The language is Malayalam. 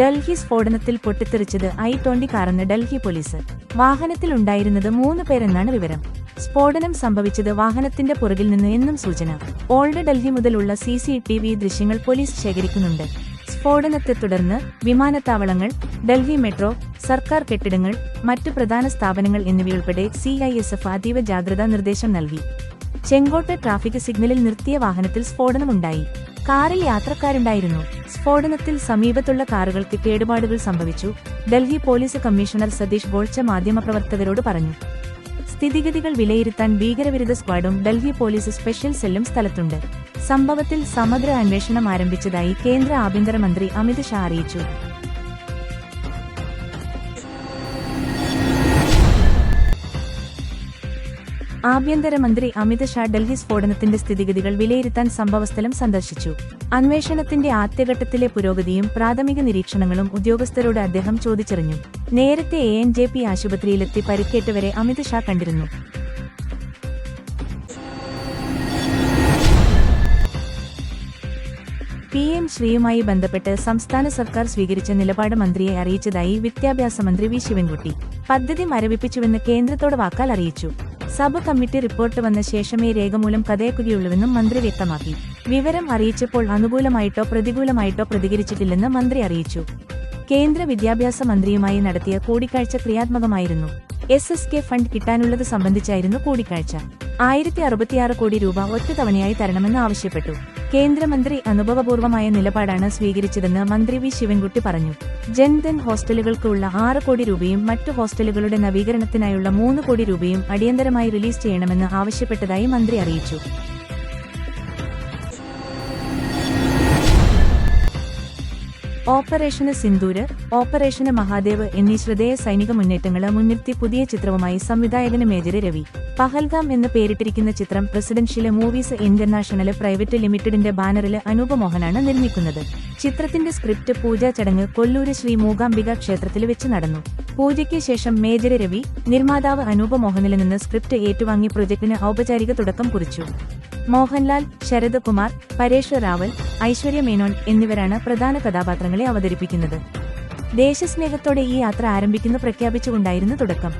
ഡൽഹി സ്ഫോടനത്തിൽ പൊട്ടിത്തെറിച്ചത് ഐ ട്വന്റി കാറെന്ന് ഡൽഹി പോലീസ്. വാഹനത്തിലുണ്ടായിരുന്നത് മൂന്ന് പേരെന്നാണ് വിവരം. സ്ഫോടനം സംഭവിച്ചത് വാഹനത്തിന്റെ പുറകിൽ നിന്ന് എന്നും സൂചന. ഓൾഡ് ഡൽഹി മുതലുള്ള സി സി ടി വി ദൃശ്യങ്ങൾ പോലീസ് ശേഖരിക്കുന്നുണ്ട്. സ്ഫോടനത്തെ തുടർന്ന് വിമാനത്താവളങ്ങൾ ഡൽഹി മെട്രോ സർക്കാർ കെട്ടിടങ്ങൾ മറ്റു പ്രധാന സ്ഥാപനങ്ങൾ എന്നിവയുൾപ്പെടെ സി ഐ എസ് എഫ് അതീവ ജാഗ്രതാ നിർദ്ദേശം നൽകി. ചെങ്കോട്ട് ട്രാഫിക് സിഗ്നലിൽ നിർത്തിയ വാഹനത്തിൽ സ്ഫോടനമുണ്ടായി. കാറിൽ യാത്രക്കാരുണ്ടായിരുന്നു. സ്ഫോടനത്തിൽ സമീപത്തുള്ള കാറുകൾക്ക് കേടുപാടുകൾ സംഭവിച്ചു. ഡൽഹി പോലീസ് കമ്മീഷണർ സതീഷ് ബോൾച്ച മാധ്യമപ്രവർത്തകരോട് പറഞ്ഞു. സ്ഥിതിഗതികൾ വിലയിരുത്താൻ ഭീകരവിരുദ്ധ സ്ക്വാഡും ഡൽഹി പോലീസ് സ്പെഷ്യൽ സെല്ലും സ്ഥലത്തുണ്ട്. സംഭവത്തിൽ സമഗ്ര അന്വേഷണം ആരംഭിച്ചതായി കേന്ദ്ര ആഭ്യന്തരമന്ത്രി അമിത് ഷാ അറിയിച്ചു. ആഭ്യന്തരമന്ത്രി അമിത് ഷാ ഡൽഹി സ്ഫോടനത്തിന്റെ സ്ഥിതിഗതികൾ വിലയിരുത്താൻ സംഭവസ്ഥലം സന്ദർശിച്ചു. അന്വേഷണത്തിന്റെ ആദ്യഘട്ടത്തിലെ പുരോഗതിയും പ്രാഥമിക നിരീക്ഷണങ്ങളും ഉദ്യോഗസ്ഥരോട് അദ്ദേഹം ചോദിച്ചറിഞ്ഞു. നേരത്തെ എ എൻ ജെ പി ആശുപത്രിയിലെത്തി പരിക്കേറ്റവരെ അമിത് ഷാ കണ്ടിരുന്നു. പി എം ശ്രീയുമായി ബന്ധപ്പെട്ട് സംസ്ഥാന സർക്കാർ സ്വീകരിച്ച നിലപാട് മന്ത്രിയെ അറിയിച്ചതായി വിദ്യാഭ്യാസ മന്ത്രി വി ശിവൻകുട്ടി. പദ്ധതി മരവിപ്പിച്ചുവെന്ന് കേന്ദ്രത്തോട് വാക്കാൽ അറിയിച്ചു. സബ് കമ്മിറ്റി റിപ്പോർട്ട് വന്ന ശേഷമേ രേഖമൂലം കഥയക്കുകയുള്ളൂവെന്നും മന്ത്രി വ്യക്തമാക്കി. വിവരം അറിയിച്ചപ്പോൾ അനുകൂലമായിട്ടോ പ്രതികൂലമായിട്ടോ പ്രതികരിച്ചിട്ടില്ലെന്ന് മന്ത്രി അറിയിച്ചു. കേന്ദ്ര വിദ്യാഭ്യാസ മന്ത്രിയുമായി നടത്തിയ കൂടിക്കാഴ്ച ക്രിയാത്മകമായിരുന്നു. എസ് എസ് കെ ഫണ്ട് കിട്ടാനുള്ളത് സംബന്ധിച്ചായിരുന്നു കൂടിക്കാഴ്ച. ആയിരത്തി അറുപത്തിയാറ് കോടി രൂപ ഒറ്റത്തവണയായി തരണമെന്ന് ആവശ്യപ്പെട്ടു. കേന്ദ്രമന്ത്രി അനുഭവപൂർവമായ നിലപാടാണ് സ്വീകരിച്ചതെന്ന് മന്ത്രി വി ശിവൻകുട്ടി പറഞ്ഞു. ജൻധൻ ഹോസ്റ്റലുകൾക്കുള്ള ആറ് കോടി രൂപയും മറ്റു ഹോസ്റ്റലുകളുടെ നവീകരണത്തിനായുള്ള മൂന്ന് കോടി രൂപയും അടിയന്തരമായി റിലീസ് ചെയ്യണമെന്ന് ആവശ്യപ്പെട്ടതായി മന്ത്രി അറിയിച്ചു. ഓപ്പറേഷന് സിന്ദൂര് ഓപ്പറേഷന് മഹാദേവ് എന്നീ ശ്രദ്ധേയ സൈനിക മുന്നേറ്റങ്ങളെ മുൻനിർത്തി പുതിയ ചിത്രവുമായി സംവിധായകന് മേജര് രവി. പഹൽഗാം എന്ന് പേരിട്ടിരിക്കുന്ന ചിത്രം പ്രസിഡൻഷ്യൽ മൂവീസ് ഇന്റർനാഷണൽ പ്രൈവറ്റ് ലിമിറ്റഡിന്റെ ബാനറിൽ അനൂപ് മോഹനാണ് നിർമ്മിക്കുന്നത്. ചിത്രത്തിന്റെ സ്ക്രിപ്റ്റ് പൂജാ ചടങ്ങ് കൊല്ലൂര് ശ്രീ മൂകാംബിക ക്ഷേത്രത്തിൽ വെച്ച് നടന്നു. പൂജയ്ക്ക് ശേഷം മേജര് രവി നിർമ്മാതാവ് അനൂപ് മോഹനിൽ നിന്ന് സ്ക്രിപ്റ്റ് ഏറ്റുവാങ്ങി പ്രൊജക്ടിന് ഔപചാരിക തുടക്കം കുറിച്ചു. മോഹൻലാൽ ശരത് കുമാർ പരേഷ് റാവൽ ഐശ്വര്യ മേനോൻ എന്നിവരാണ് പ്രധാന കഥാപാത്രങ്ങളെ അവതരിപ്പിക്കുന്നത്. ദേശസ്നേഹത്തോടെ ഈ യാത്ര ആരംഭിക്കുന്നു പ്രഖ്യാപിച്ചുകൊണ്ടായിരുന്നു തുടക്കം.